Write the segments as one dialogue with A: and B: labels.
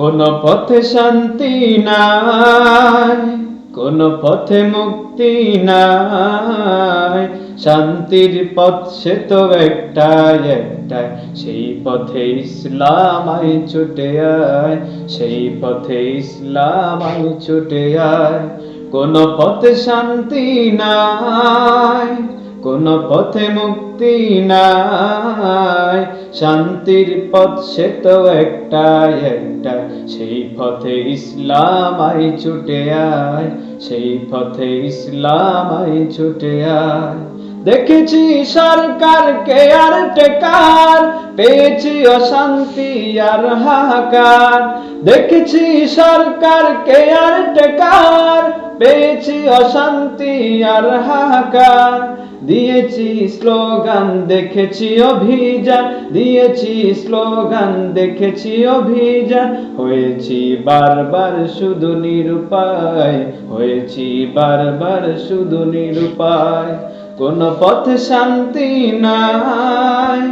A: কোন পথে শান্তি নাই, কোন পথে মুক্তি নাই। শান্তির পথ সে তো একটাই একটাই। সেই পথে ইসলাম আই ছুটে আয়, সেই পথে ইসলাম আই ছুটে আয়। কোন পথে শান্তি নাই কোন পথে মুক্তি নাই। শান্তির পথ সে তো একটাই একটা সেই পথে ইসলাম আই ছুটে আয়, সেই পথে ইসলাম আই ছুটে আয়। দেখেছি সরকার কে আর টেকার, পেয়েছি অশান্তি আর হাহাকার। দেখেছি সরকার কে আর টেকার, পেয়েছি অশান্তি আর হাহাকার। দিয়েছি স্লোগান, দেখেছি অভিযান। দিয়েছি স্লোগান, দেখেছি অভিযান। হয়েছি বারবার শুধু নিরুপায়। হয়েছি বারবার শুধু নিরুপায়। কোন পথে শান্তি নাই,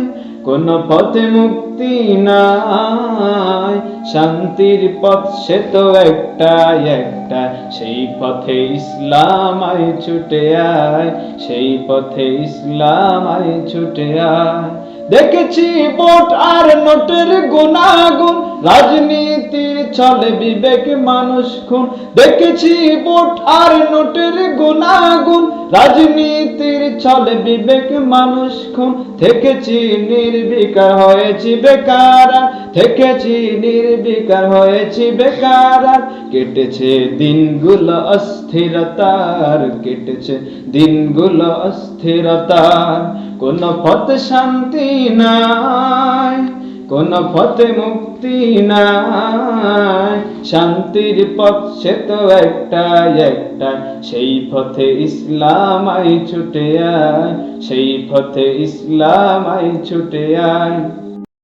A: কোন পথে মুক্তি নাই। শান্তির পথ সে তো একটাই একটা। সেই পথে ইসলাম আয় ছুটে আয়, সেই পথে ইসলাম আয় ছুটে আয়। দেখেছি ভোট আর নোটের গুণাগুণ। রাজনীতির চলে বিবেক মানুষ খুন। দেখেছি ভোট আর নোটের গুণাগুণ। রাজনীতির চলে বিবেক মানুষ খুন। থেকেছি নির্বিকার হয়েছি বেকার। থেকেছি নির্বিকার হয়েছি বেকার। কেটেছে দিনগুলো অস্থিরতার। কেটেছে দিনগুলো অস্থিরতার। কোন পথ শান্তি নাই, কোন পথে মুক্তি নাই। শান্তির পথ সে তো একটাই একটা সেই পথে ইসলাম আই ছুটে আয়, সেই পথে ইসলাম আই ছুটে আয়।